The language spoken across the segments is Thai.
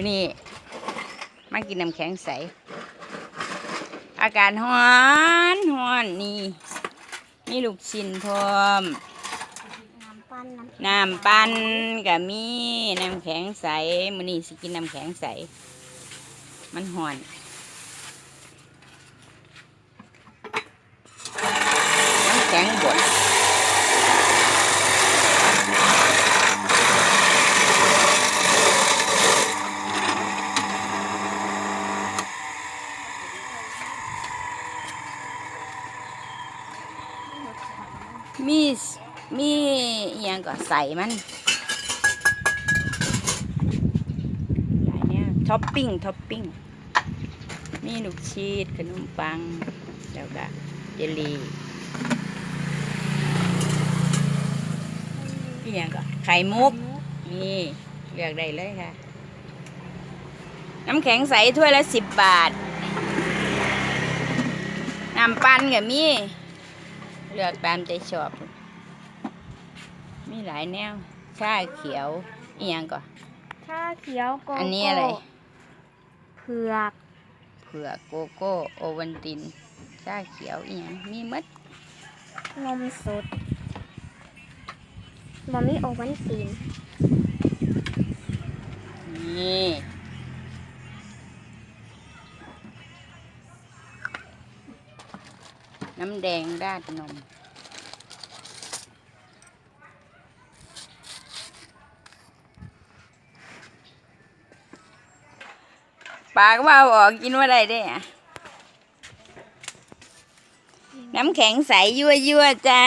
มื้อนี้มากินน้ำแข็งใส อากาศร้อนร้อนนี่มีลูกชิ้นพร้อม น้ำปั้นน้ำน้ำปั่นกับมีน้ำแข็งใสมื้อนี้สิกินน้ำแข็งใส มันห่อนน้ำแข็งบด มีมีอหยังก็ใส่มันหลายแนวท็อปปิ้งท็อปปิ้งมีลูกชีสขนมปัง แล้วก็เจลลี่พี่ยังก็ไข่มุกนี่เลือกได้เลยค่ะ น้ำแข็งใสถ้วยละสิบบาท น้ำปั่นกับมี เลือกตามใจชอบ มีหลายแนวชาเขียวอีหยังก็ชาเขียวโกโก้อันนี้อะไร เผือกเผือกโกโก้โอวันตินชาเขียวอีหยังมีหมดนมสดบะหมี่โอวันตินนี่ น้ำแดงราดนม ปากว่าออกกินว่าได้ได้อะน้ำแข็งใสยั่วยั่วๆจ้า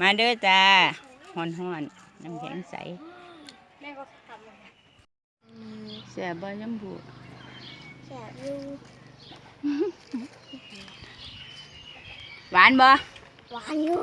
มาเด้อจ้าฮ้อนฮ้อนๆน้ำแข็งใส เสียบ่ยำผูแสบอยู่หวานบ่หวานอยู่